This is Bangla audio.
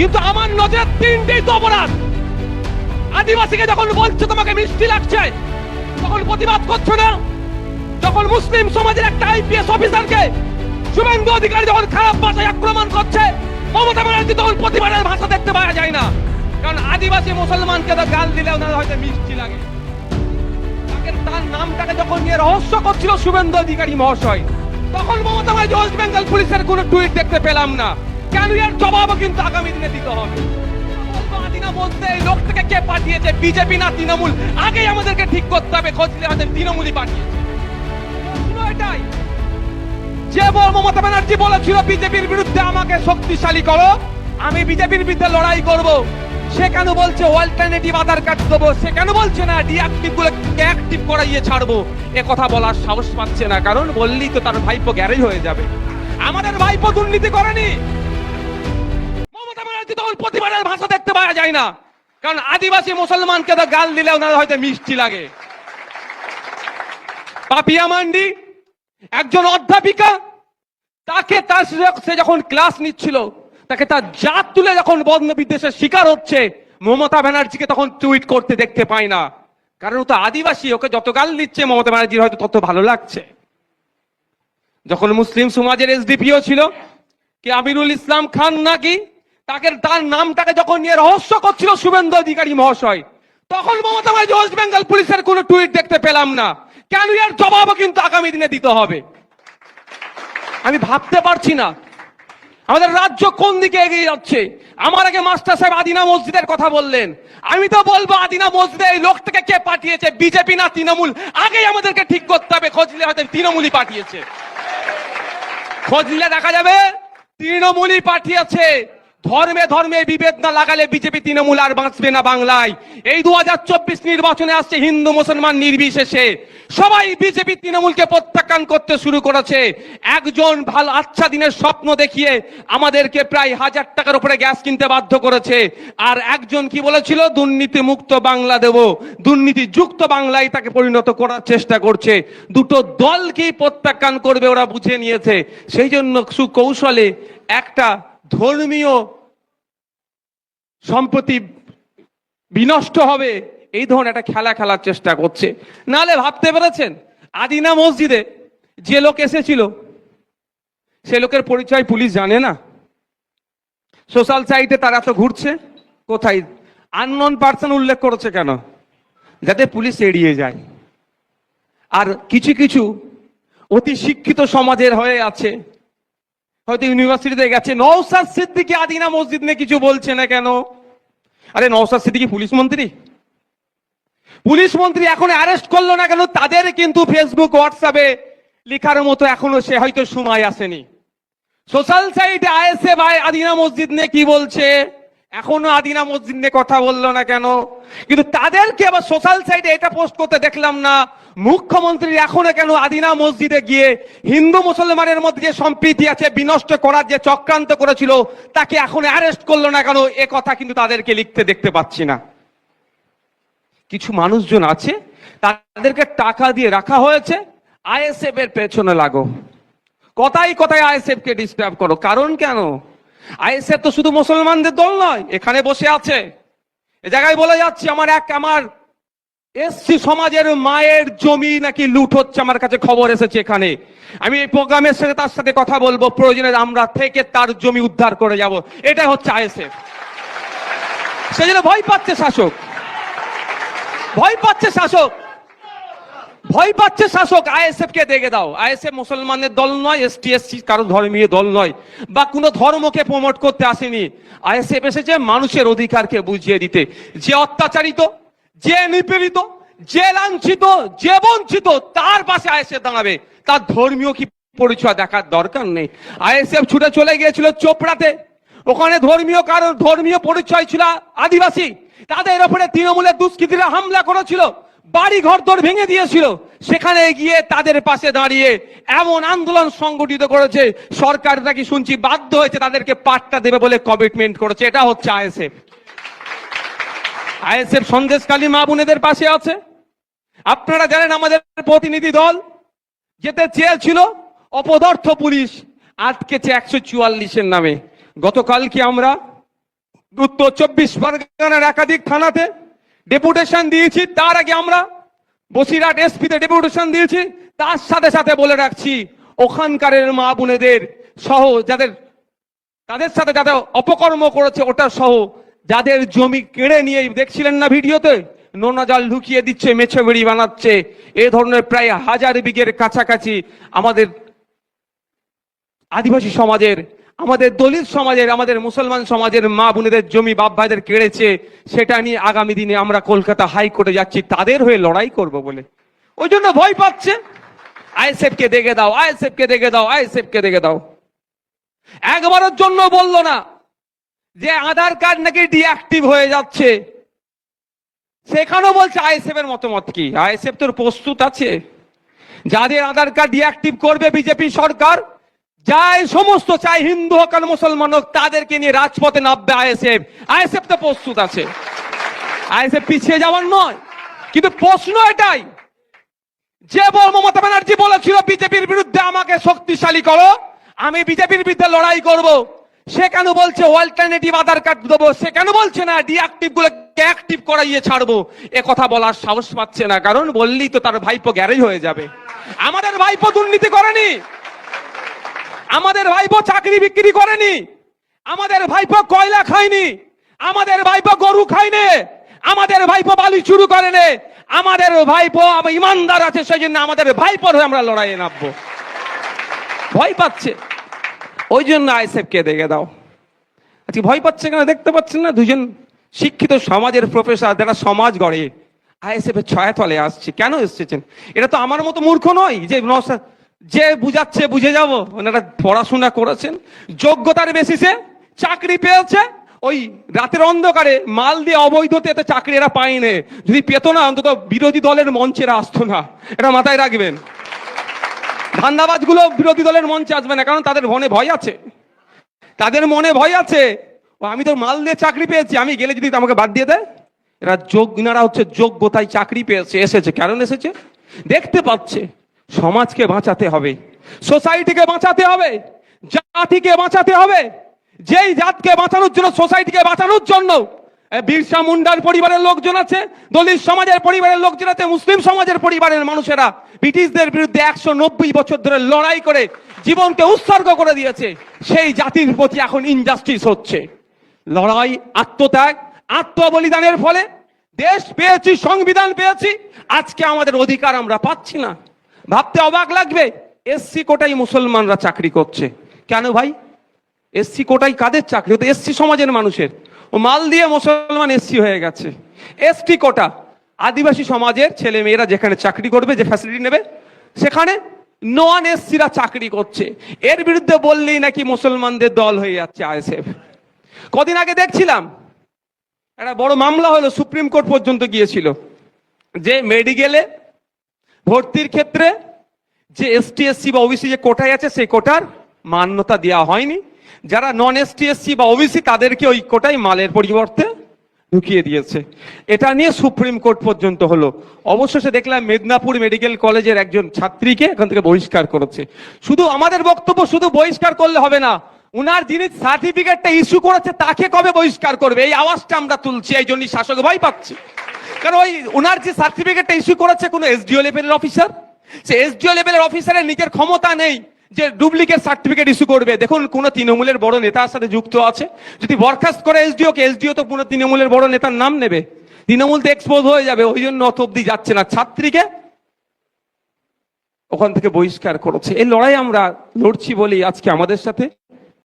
কিন্তু আমার নজরে তিনটেই তো অপরাধ। আদিবাসীকে যখন বলছো তোমাকে মিষ্টি লাগছে, তখন প্রতিবাদ করছ না? যখন মুসলিম সমাজের একটা আইপিএস অফিসারকে শুভেন্দু অধিকারী যখন খারাপ ভাষায় আক্রমণ করছে, মমতা ব্যানার্জি তখন প্রতিবাদের ভাষা দেখতে পাওয়া যায় না। কারণ আদিবাসী মুসলমানকে তো গাল দিলে ওনার হয়তো মিষ্টি লাগে। তার নামটাকে যখন নিয়ে রহস্য করছিল শুভেন্দু অধিকারী মহাশয়, তখন মমতা ব্যানার্জি ওয়েস্ট বেঙ্গল পুলিশের কোনো টুইট দেখতে পেলাম না। কেন জবাবও কিন্তু আগামী দিনে দিতে হবে? বলতে, এই লোকটাকে কে পাঠিয়েছে? বিজেপি না তৃণমূল? আগেই আমাদেরকে ঠিক করতে হবে খোঁজলে আমাদের তৃণমূলই পাঠিয়েছে। এটাই। যে মমতা ব্যানার্জি বলেছিল, বিজেপির বিরুদ্ধে আমাকে শক্তিশালী করো, আমি বিজেপির বিরুদ্ধে লড়াই করব। সে কেন বলছে অল্টারনেটিভ আধার কার্ড দেবো? সে কেন বলছে না ডিঅ্যাক্টিভগুলো অ্যাক্টিভ করাইয়ে ছাড়বো? এ কথা বলার সাহস পাচ্ছে না, কারণ বললেই তো তার ভাইপো গ্যারেজ হয়ে যাবে। আমাদের ভাইপো দুর্নীতি করেনি। ব্যানার্জি তখন প্রতিবাদের ভাষা দেখতে পাওয়া যায় না। কারণ আদিবাসী মুসলমানকে তো গাল দিলে ওনার হয়তো মিষ্টি লাগে। পাপিয়া মান্ডি, একজন অধ্যাপিকা, তাকে তার সে- যখন ক্লাস নিচ্ছিল, তাকে তার জাত তুলে যখন বন্ধ বিদ্বেষের শিকার হচ্ছে, মমতা ব্যানার্জিকে তখন টুইট করতে দেখতে পায় না। কারণ ও তো আদিবাসী, ওকে যত গাল দিচ্ছে, মমতা ব্যানার্জির হয়তো তত ভালো লাগছে। যখন মুসলিম সমাজের এসডিপিও ছিল, কি আমিরুল ইসলাম খান নাকি তাকে তার নামটাকে যখন নিয়ে রহস্য করছিল শুভেন্দু অধিকারী মহাশয়, তখন মমতা ব্যানার্জি ওয়েস্ট বেঙ্গল পুলিশের কোনো টুইট দেখতে পেলাম না। কেন এর জবাবও কিন্তু আগামী দিনে দিতে হবে? আমি ভাবতে পারছি না। আমাদের রাজ্য কোন দিকে এগিয়ে যাচ্ছে? আমার আগে মাস্টার সাহেব আদিনা মসজিদের কথা বললেন। আমি তো বলব, আদিনা মসজিদে এই লোকটাকে কে পাঠিয়েছে? বিজেপি না তৃণমূল? আগেই আমাদেরকে ঠিক করতে হবে। খোঁজলে হয়তো তৃণমূলই পাঠিয়েছে। খোঁজ নিলে দেখা যাবে, তৃণমূলই পাঠিয়েছে। ধর্মে ধর্মে বিভেদ না লাগালে বিজেপি তৃণমূল আর বাঁচবে না বাংলায়। এই দুহাজার চব্বিশ নির্বাচনে আসছে হিন্দু মুসলমান নির্বিশেষে। সবাই বিজেপি তৃণমূলকে প্রত্যাখ্যান করতে শুরু করেছে। একজন ভালো আচ্ছা দিনের স্বপ্ন দেখিয়ে আমাদেরকে প্রায় হাজার টাকার উপরে গ্যাস কিনতে বাধ্য করেছে। আর একজন কি বলেছিল? দুর্নীতি মুক্ত বাংলা দেব। দুর্নীতি যুক্ত বাংলায় তাকে পরিণত করার চেষ্টা করছে। দুটো দলকেই প্রত্যাখ্যান করবে ওরা বুঝে নিয়েছে। সেই জন্য সুকৌশলে একটা ধর্মীয় সম্পত্তি বিনষ্ট হবে, এই ধরনের একটা খেলা খেলার চেষ্টা করছে। নালে ভাবতে পেরেছেন, আদিনা মসজিদে যে লোক এসেছিল, সে লোকের পরিচয় পুলিশ জানে না। সোশ্যাল সাইটে তারা তো ঘুরছে, কোথায়? আননোন পার্সন উল্লেখ করেছে কেন? যাতে পুলিশ এড়িয়ে যায়। আর কিছু কিছু অতি শিক্ষিত সমাজের হয়ে আছে হয়তো ইউনিভার্সিটিতে গেছে। নৌসাদ সিদ্দিকি আদিনা মসজিদ নিয়ে কিছু বলছে না কেন? আরে নৌসাদ সিদ্দিকি পুলিশ মন্ত্রী? পুলিশ মন্ত্রী এখন অ্যারেস্ট করল না কেন? তাদের কিন্তু ফেসবুক হোয়াটসঅ্যাপে লেখার মতো এখনও সে হয়তো সময় আসেনি। সোশ্যাল সাইটে আইএসএ ভাই আদিনা মসজিদ নিয়ে কি বলছে? এখনও আদিনা মসজিদ নিয়ে কথা বলল না কেন? কিন্তু তাদেরকে আবার সোশ্যাল সাইটে এটা পোস্ট করতে দেখলাম না। মুখ্যমন্ত্রী এখনও কেন আদিনা মসজিদে গিয়ে হিন্দু মুসলমানের মধ্যে যে সম্প্রীতি আছে, বিনষ্ট করার যে চক্রান্ত করেছিল, তাকে এখন অ্যারেস্ট করল না কেন, এ কথা কিন্তু তাদেরকে লিখতে দেখতে পাচ্ছি না। কিছু মানুষজন আছে, তাদেরকে টাকা দিয়ে রাখা হয়েছে, আইএসএফ এর পেছনে লাগো। কথাই কথায় আইএসএফ কে ডিস্টার্ব করো। কারণ কেন? আইএসএফ তো শুধু মুসলমানদের দল নয়, এখানে বসে আছে। এ জায়গায় বলে যাচ্ছি, আমার এক, আমার এসসি সমাজের মায়ের জমি নাকি লুট হচ্ছে আমার কাছে খবর এসেছে এখানে। আমি এই প্রোগ্রামের সাথে তার সাথে কথা বলব প্রয়োজনে আমরা থেকে তার জমি উদ্ধার করে যাব। এটা হচ্ছে আইএসএফ। সেই জন্য ভয় পাচ্ছে শাসক। ভয় পাচ্ছে শাসক। ভয় পাচ্ছে শাসক আইএসএফ কে দেখে দাও। আইএসএফ মুসলমানের দল নয়, এসটি, এসসি কারও ধর্মীয় দল নয়, বা কোনো ধর্মকে প্রমোট করতে আসেনি। আইএসএফ এসেছে মানুষের অধিকারকে বুঝিয়ে দিতে। যে অত্যাচারিত যে নিপীড়িত, যে লাঞ্ছিত, যে বঞ্চিত, তার পাশে আইএসএফ দাঁড়াবে। তার ধর্মীয় কি পরিচয় দেখার দরকার নেই। আইএসএফ ছুটে চলে গিয়েছিল চোপড়াতে। ওখানে ধর্মীয় কারণ, ধর্মীয় পরিচয় ছিল আদিবাসী। তাদের ওপরে তৃণমূলের দুষ্কৃতীরা হামলা করেছিল বাড়ি ঘর দর ভেঙে দিয়েছিল। সেখানে গিয়ে তাদের পাশে দাঁড়িয়ে এমন আন্দোলন সংগঠিত করেছে, সরকার নাকি শুনছি বাধ্য হয়েছে তাদেরকে পাট্টা দেবে বলে কমিটমেন্ট করেছে। এটা হচ্ছে আইএসএফ। আইএসএফ সন্দেশকালী মা বোনেদের পাশে আছে। আপনারা জানেন আমাদের প্রতিনিধি দল, যেতে চেয়েছিল অপদার্থ পুলিশ, আটকেছে একশো চুয়াল্লিশের নামে। গতকাল কি আমরা উত্তর চব্বিশ পরগনার একাধিক থানাতে ডেপুটেশন দিয়েছি, তার আগে আমরা বসিরহাট এসপিতে ডেপুটেশন দিয়েছি, তার সাথে সাথে বলে রাখছি, ওখানকারের মা বোনেদের সহ যাদের, তাদের সাথে যাদের অপকর্ম করেছে, ওটা সহ যাদের জমি কেড়ে নিয়ে দেখছিলেন না ভিডিওতে, নোনা জল ঢুকিয়ে দিচ্ছে, মেছে বেড়ি বানাচ্ছে। এ ধরনের প্রায় হাজার বিঘের কাছাকাছি আমাদের আদিবাসী সমাজের, আমাদের দলিত সমাজের, আমাদের মুসলমান সমাজের মা বোনেদের জমি বাপ ভাইদের কেড়েছে, সেটা নিয়ে আগামী দিনে আমরা কলকাতা হাইকোর্টে যাচ্ছি, তাদের হয়ে লড়াই করব বলে। ওই জন্য ভয় পাচ্ছে আইএসএফ কে দেখে দাও আইএসএফ কে দেখে দাও আইএসএফ কে দেখে দাও। একবারের জন্য বলল না যে আধার কার্ড নাকি ডিঅ্যাক্টিভ হয়ে যাচ্ছে। সেখানেও বলছে আইএসএফ এর মতামত কি? আইএসএফ তোর প্রস্তুত আছে? যাদের আধার কার্ড ডিঅ্যাক্টিভ করবে বিজেপি সরকার, যাই সমস্ত, চাই হিন্দু হোক আর মুসলমান হোক, তাদেরকে নিয়ে রাজপথে নামবে আইএসএফ। আইএসএফ তো প্রস্তুত আছে। আইএসএফ পিছিয়ে যাওয়ার নয়। কিন্তু প্রশ্ন এটাই, যে বল মমতা ব্যানার্জি বলেছিল, বিজেপির বিরুদ্ধে আমাকে শক্তিশালী করো, আমি বিজেপির বিরুদ্ধে লড়াই করব। সে কেন বলছে অল্টারনেটিভ আধার কার্ড দেবো? সে কেন বলছে না ডিঅ্যাক্টিভ গুলোকে অ্যাক্টিভ করাইয়ে ছাড়বো? এ কথা বলার সাহস পাচ্ছে না, কারণ বললেই তো তার ভাইপো গ্যারেজ হয়ে যাবে। আমাদের ভাইপো দুর্নীতি করেনি। আমাদের ভাইপো চাকরি বিক্রি করেনি। আমাদের ভাইপো কয়লা খায়নি। আমাদের ভাইপো গরু খায়নি। আমাদের ভাইপো বালি চুরি করেনি আমাদের ভাইপো ইমানদার আছে সেই জন্য আমাদের ভাইপোর হয়ে আমরা লড়াইয়ে নামবো। ভয় পাচ্ছে। ওই জন্য আইসেফ কে দেখে দাও। আজকে ভয় পাচ্ছে কেন? দেখতে পাচ্ছেন না? দুজন শিক্ষিত সমাজের প্রফেসর, যারা সমাজ গড়ে। আইএসএফ এর ছায়াতলে আসছে। কেন এসেছেন? এটা তো আমার মতো মূর্খ নয় যে যে বুঝাচ্ছে, বুঝে যাব। ওনারা পড়াশোনা করেছেন। যোগ্যতার বেসিসে চাকরি পেয়েছে। ওই রাতের অন্ধকারে মাল দিয়ে অবৈধতে এতে চাকরি এরা পায়নি। যদি পেত না, অন্তত বিরোধী দলের মঞ্চে আসতো না। এটা মাথায় রাখবেন। ধান্দাবাজগুলো বিরোধী দলের মঞ্চে আসবে না, কারণ তাদের মনে ভয় আছে। তাদের মনে ভয় আছে আমি তো মাল দিয়ে চাকরি পেয়েছি, আমি গেলে যদি আমাকে বাদ দিয়ে দেয়? এরা যোগ, ইনারা হচ্ছে যোগ্যতায় চাকরি পেয়েছে, এসেছে। কারণ এসেছে? দেখতে পাচ্ছে, সমাজকে বাঁচাতে হবে, সোসাইটিকে বাঁচাতে হবে, জাতিকে বাঁচাতে হবে, যেই জাতকে বাঁচানোর জন্য, সোসাইটিকে বাঁচানোর জন্য। বিরসা মুন্ডার পরিবারের লোকজন আছে, দলিত সমাজের পরিবারের লোকজন আছে, মুসলিম সমাজের পরিবারের মানুষেরা ব্রিটিশদের বিরুদ্ধে একশো নব্বই বছর ধরে লড়াই করে জীবনকে উৎসর্গ করে দিয়েছে, সেই জাতির প্রতি এখন ইনজাস্টিস হচ্ছে। লড়াই, আত্মত্যাগ, আত্মবলিদানের ফলে দেশ পেয়েছি, সংবিধান পেয়েছি, আজকে আমাদের অধিকার আমরা পাচ্ছি না। ভাবতে অবাক লাগবে এসসি কোটাই মুসলমানরা চাকরি করছে। কেন ভাই? এসসি কোটাই কাদের চাকরি? এসসি সমাজের মানুষের। মাল দিয়ে মুসলমান এসসি হয়ে গেছে। এসটি কোটা, আদিবাসী সমাজের ছেলে মেয়েরা যেখানে চাকরি করবে, যে ফ্যাসিলিটি নেবে, সেখানে নন এসসিরা চাকরি করছে। এর বিরুদ্ধে বললেই নাকি মুসলমানদের দল হয়ে যাচ্ছে আইএসএফ। কদিন আগে দেখছিলাম, একটা বড় মামলা হলো, সুপ্রিম কোর্ট পর্যন্ত গিয়েছিল, যে মেডিকেলে ভর্তির ক্ষেত্রে যে এসটি, এসসি বা ওবিসি যে কোটায় আছে, সেই কোটার মান্যতা দেওয়া হয়নি। যারা নন এসটি এসসি বা ওবিসি তাদেরকে ওই কোটাই মালের পরিবর্তে ঢুকিয়ে দিয়েছে। এটা নিয়ে সুপ্রিম কোর্ট পর্যন্ত হলো। অবশেষে দেখলাম মেদিনীপুর মেডিকেল কলেজের একজন ছাত্রীকে এখান থেকে বহিষ্কার করেছে। শুধু আমাদের বক্তব্য শুধু বহিষ্কার করলে হবে না, উনার যিনি সার্টিফিকেটটা ইস্যু করেছে, তাকে কবে বহিষ্কার করবে? এই আওয়াজটা আমরা তুলছি, এই জন্যই শাসক ভয় পাচ্ছি। কারণ ওই উনার যে সার্টিফিকেটটা ইস্যু করেছে কোনো এসডিও লেভেলের অফিসার সে এসডিও লেভেলের অফিসারের নিজের ক্ষমতা নেই। যে ডুপ্লিকেট সার্টিফিকেট ইস্যু করবে। দেখুন, কোন তৃণমূলের বড় নেতার সাথে যুক্ত আছে। যদি বরখাস্ত করে এসডিও, কে এসডিও তো কোনো তৃণমূলের বড় নেতার নাম নেবে। তৃণমূল তো এক্সপোজ হয়ে যাবে, ওই জন্য অত অব্দি যাচ্ছে না। ছাত্রীকে ওখান থেকে বহিষ্কার করেছে। এই লড়াই আমরা লড়ছি বলেই আজকে আমাদের সাথে।